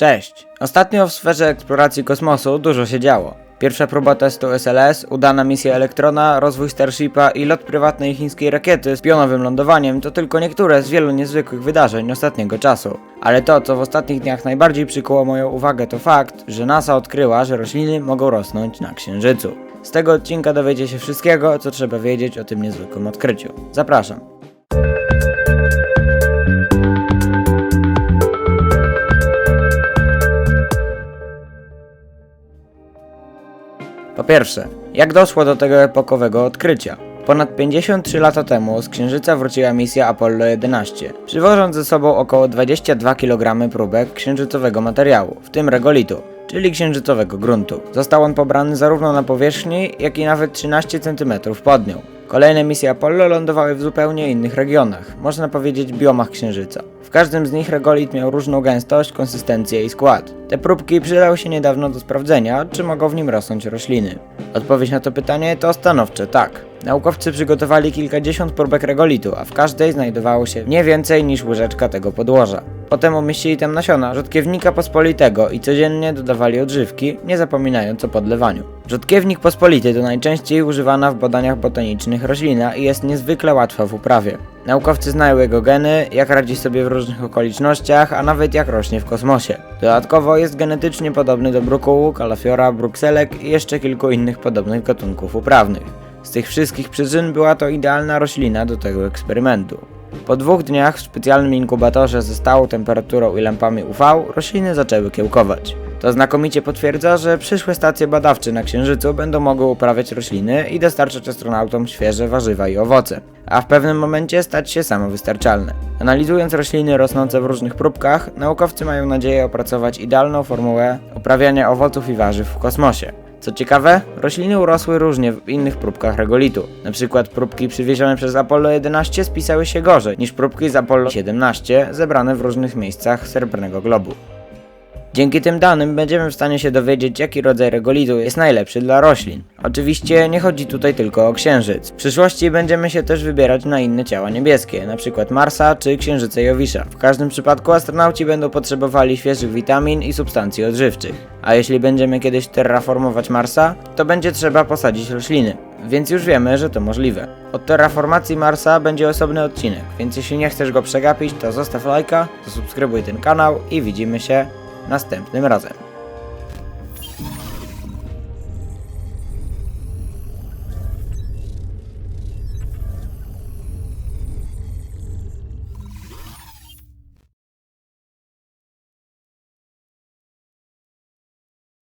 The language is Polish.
Cześć! Ostatnio w sferze eksploracji kosmosu dużo się działo. Pierwsza próba testu SLS, udana misja Elektrona, rozwój Starshipa i lot prywatnej chińskiej rakiety z pionowym lądowaniem to tylko niektóre z wielu niezwykłych wydarzeń ostatniego czasu. Ale to, co w ostatnich dniach najbardziej przykuło moją uwagę, to fakt, że NASA odkryła, że rośliny mogą rosnąć na Księżycu. Z tego odcinka dowiecie się wszystkiego, co trzeba wiedzieć o tym niezwykłym odkryciu. Zapraszam. Po pierwsze, jak doszło do tego epokowego odkrycia? Ponad 53 lata temu z Księżyca wróciła misja Apollo 11, przywożąc ze sobą około 22 kg próbek księżycowego materiału, w tym regolitu, czyli księżycowego gruntu. Został on pobrany zarówno na powierzchni, jak i nawet 13 cm pod nią. Kolejne misje Apollo lądowały w zupełnie innych regionach, można powiedzieć biomach Księżyca. W każdym z nich regolit miał różną gęstość, konsystencję i skład. Te próbki przydały się niedawno do sprawdzenia, czy mogą w nim rosnąć rośliny. Odpowiedź na to pytanie to stanowcze tak. Naukowcy przygotowali kilkadziesiąt próbek regolitu, a w każdej znajdowało się nie więcej niż łyżeczka tego podłoża. Potem umieścili tam nasiona rzodkiewnika pospolitego i codziennie dodawali odżywki, nie zapominając o podlewaniu. Rzodkiewnik pospolity to najczęściej używana w badaniach botanicznych roślina i jest niezwykle łatwa w uprawie. Naukowcy znają jego geny, jak radzi sobie w różnych okolicznościach, a nawet jak rośnie w kosmosie. Dodatkowo jest genetycznie podobny do brukułu, kalafiora, brukselek i jeszcze kilku innych podobnych gatunków uprawnych. Z tych wszystkich przyczyn była to idealna roślina do tego eksperymentu. Po dwóch dniach w specjalnym inkubatorze ze stałą temperaturą i lampami UV rośliny zaczęły kiełkować. To znakomicie potwierdza, że przyszłe stacje badawcze na Księżycu będą mogły uprawiać rośliny i dostarczać astronautom świeże warzywa i owoce, a w pewnym momencie stać się samowystarczalne. Analizując rośliny rosnące w różnych próbkach, naukowcy mają nadzieję opracować idealną formułę uprawiania owoców i warzyw w kosmosie. Co ciekawe, rośliny urosły różnie w innych próbkach regolitu. Na przykład próbki przywiezione przez Apollo 11 spisały się gorzej niż próbki z Apollo 17 zebrane w różnych miejscach srebrnego globu. Dzięki tym danym będziemy w stanie się dowiedzieć, jaki rodzaj regolitu jest najlepszy dla roślin. Oczywiście nie chodzi tutaj tylko o Księżyc. W przyszłości będziemy się też wybierać na inne ciała niebieskie, np. Marsa czy Księżyce Jowisza. W każdym przypadku astronauci będą potrzebowali świeżych witamin i substancji odżywczych. A jeśli będziemy kiedyś terraformować Marsa, to będzie trzeba posadzić rośliny. Więc już wiemy, że to możliwe. Od terraformacji Marsa będzie osobny odcinek, więc jeśli nie chcesz go przegapić, to zostaw lajka, zasubskrybuj ten kanał i widzimy się następnym razem.